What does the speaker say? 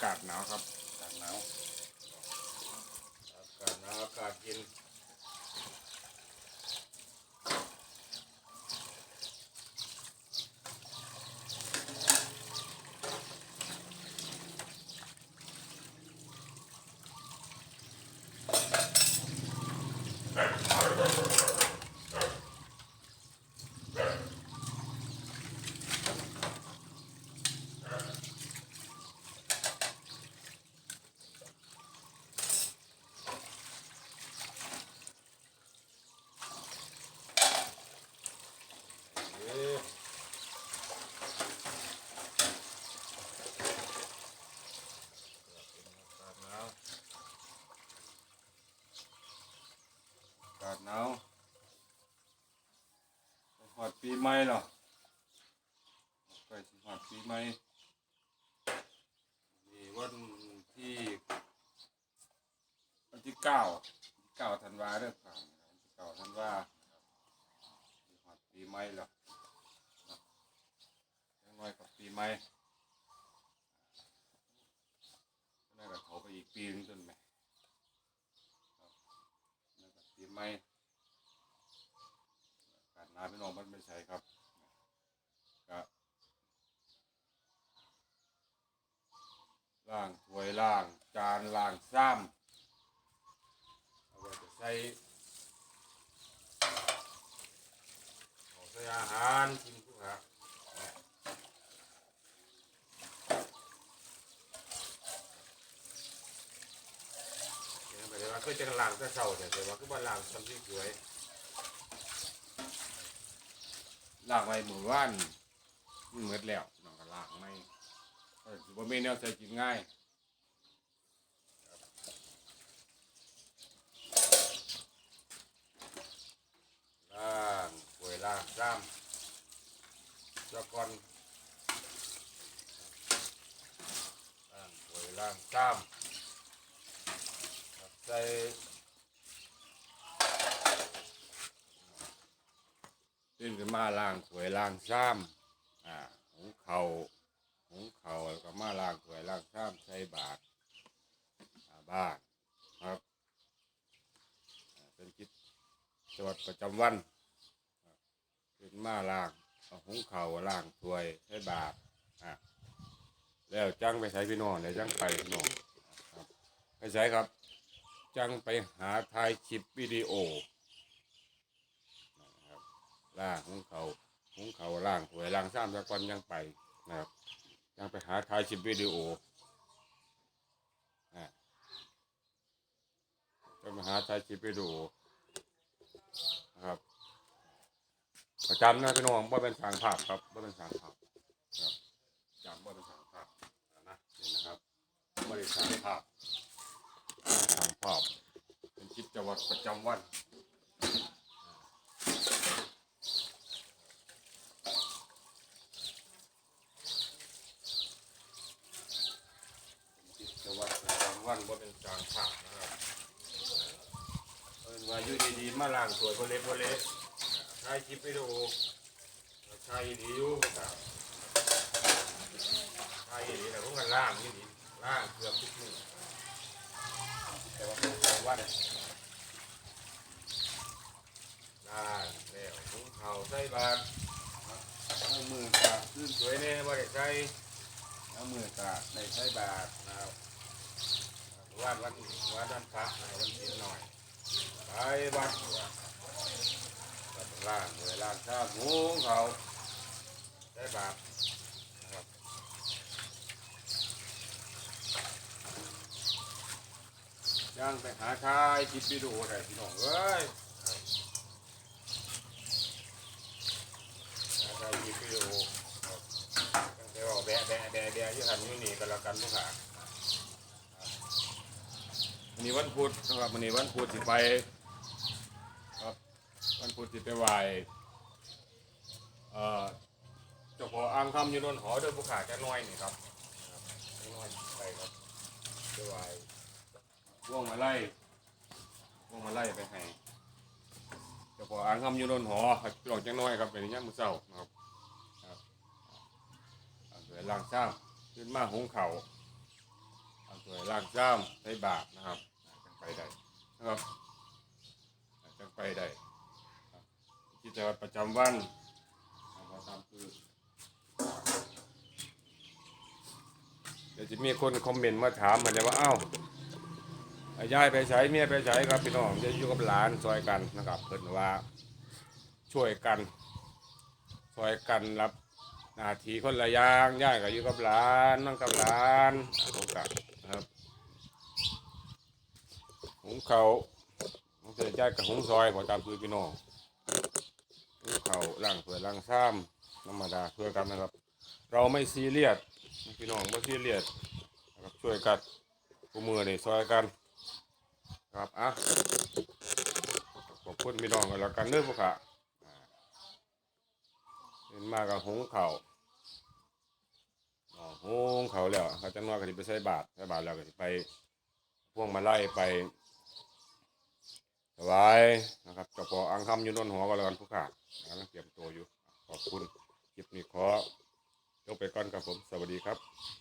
อากาศหนาวครับอากาศหนาวอากาศหนาวอากาศเย็นเอ๊ะอากาศหนาวอากาศหนาวไปหอดปี ใหม่เหรอไปสิหอดปีใหม่นี่วันที่วันที่เก้าเก้าธันวาเด้อครับเก้าธันวาสิหอดปีใหม่เหรอยังน้อยกับปีใหม่น่าจะเขาไปอีกปีนึงจนไหมน่าจะปีใหม่าพี่น้องมันไม่ใช่ครับก็ล่างถ้วยล่าง จานล่างซ้ำเอาไว้จะใส่เอาใส่อาหารกินทุกอย่างเนี่ยว่าเคยจะล้างแต่เช้าแต่ว่าคือบ่ล้างทำที่สวย ลางไว้หมู่บ้านมันหมดแล้วน้องก็ลางไม่เออสิบ่มีแนวใส่กินง่ายล้างป่วยล้างซ้ำแล้วก่อนล้างป่วยล้างซ้ำใส่ ขึ้นขึ้นมาล้างถ้วยล้างซ้ำอ่าหุงเขาหุงเขาแล้วก็มาล้างถ้วยล้างซ้ำใส่บาตรอ่าบ้านครับเป็นกิจวัตรประจำวันขึ้นมาล้างหุงเขาล้างถ้วยใส่บาตรอ่าแล้วจังไปใช้พี่น้องแล้วจังไปพี่น้องครับไปใช้ครับจังไปหาถ่ายคลิปวิดีโอ ล่างของเขาของเขาล่างถวยล่างซ้ำตะกอนยังไปนะครับ ยังไปหาถ่ายคลิปวิดีโออ่าจะไปหาถ่ายคลิปวิดีโอนะครับประจำนะพี่น้องว่าเป็นสางภาพครับว่าเป็นสางภาพครับจำว่าเป็นสางภาพนะนี่นะครับไม่ได้สางภาพทางภาพเป็นกิจวัตรประจำวันว่าเป็นการภาพนะครับเอิ้นว่าอยู่ ดีมาล้างสวยโบเล็บโบเล็ถ่ายคลิปวิดีโอใช่ดีอยู่ครับใช่ดีแต่พวกกันล่างนี่ดีล่างเกือบทุกมือแต่ว่าเป็นของวัดได้แล้วหุงเข้าใส่บาตรเอามือกะขึ้นสวยแน่บ่ได้ใส่เอามือกะได้ใส่บาตรนะครับวันวันวันวันพระวันศีลหน่อย ไปวัดวัดล่างเวลาชาหุงข้าวใส่บาตรนะครับย่างไปหาชายคิดไปดูได้พี่น้องเอ้ยหาชายคิดไปดูตั้งแต่ว่าแบะแบะแบะแบะอยี่หันอยู่นี่ก็แล้วกันลูกหา วันนี้วันพุธนะครับวันนี้วันพุธสิไปครับวันพุธสิไปไหวเอ่อเจ้าพ่ออ่างคำอยู่นนหอเด้วยผู้ขาจะน้อยนี่ครับครับจะน้อยไปครับไปไหวว่วงมาไล่ว่วงมาไล่ไปให้เจ้าพ่ออ่างคำอยู่โนนหอครับหลอกจังน้อยครับเป็นย่างมือเศร้านะครับครับสือล่างซ้ำขึ้นมาหงเขาวเอาสวยล่างจ้ามใส่บาทนะครับ ไปได้นะครับอาจังไปได้กิจวัตรประจำวันเอามตามคือเดี๋ยวจะมีคนคอมเมนต์มาถามมาเลยว่าอ้าวยายไปใช้เมียไปใช้ครับพี่น้องจะอยู่กับหลานซอยกันนะครับเพิ่นว่าช่วยกันซอยกันรับหน้าที่คนละอย่างยายก็อยู่กับหลานนั่งกับหลานอ่าผมกับนะครับ หุงเขาวผมจะยายกับหุงซอยขอตามคือพี่น้องหุงเขาล้างถ้วยล้างซ้ำธรรมดาช่วยกันนะครับ เราไม่ซีเรียสพี่น้องไม่ซีเรียสนะครับช่วยกันกูมือนี่ซอยกันครับอะขอบคุณพี่น้องกันแล้วกันเด้อพวกค่ะอ่าเห็นมากับหงเขาหงเขาแล้วเขาจะนวดก็สิไปใส่บาตรใส่บาตรแล้วก็ไป พวงมาไล่ไป บายนะครับกระพออังคำอยู่นนหัวก็แล้วกันผู้ขาดกำลังเตรียมตัวอยู่ ขอบคุณคลิปนี้ขอจบไปก่อนครับผม สวัสดีครับ